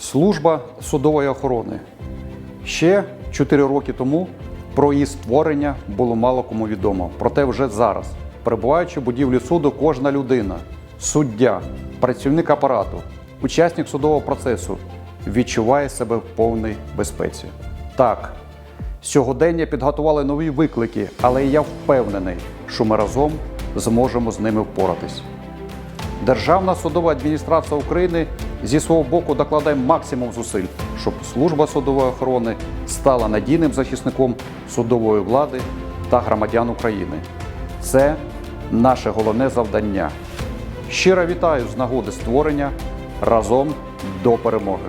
Служба судової охорони. Ще 4 роки тому про її створення було мало кому відомо. Проте вже зараз, перебуваючи в будівлі суду, кожна людина, суддя, працівник апарату, учасник судового процесу відчуває себе в повній безпеці. Так, сьогодення підготували нові виклики, але я впевнений, що ми разом зможемо з ними впоратись. Державна судова адміністрація України зі свого боку докладаємо максимум зусиль, щоб служба судової охорони стала надійним захисником судової влади та громадян України. Це наше головне завдання. Щиро вітаю з нагоди створення разом до перемоги.